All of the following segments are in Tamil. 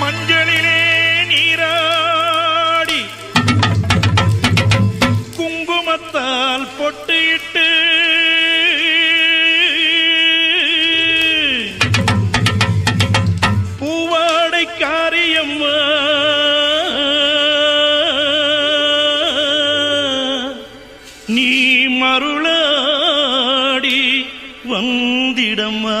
மஞ்சளிலே நீராடி குங்குமத்தால் பொட்டியிட்டு பூவாடை காரியம்மா நீ மருளாடி வந்திடம்மா.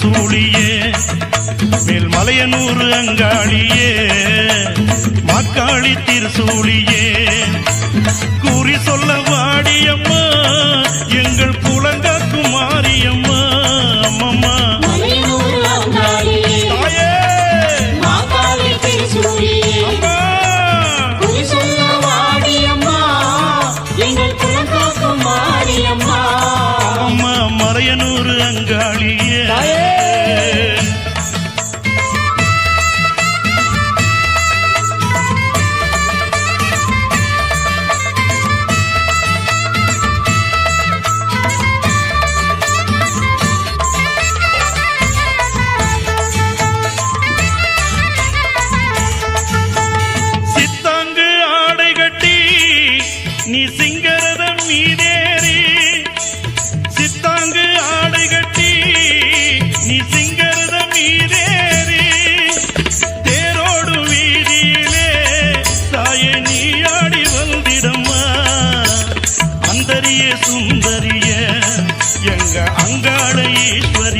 சூழியே மேல்மலையனூர் அங்காளியே. மாக்காளி திருசூழியே கூறி சொல்ல வாடியம்மா எங்கள் புலங்க குமாரி நீ சிங்கரதம் மீதேறி சித்தாங்கு ஆடை கட்டி நீ சிங்கரதம் மீதேறி தேரோடு வீதியிலே தாயே நீ ஆடி வந்திடம்மா. அந்தரிய சுந்தரிய எங்க அங்காள ஈஸ்வரியே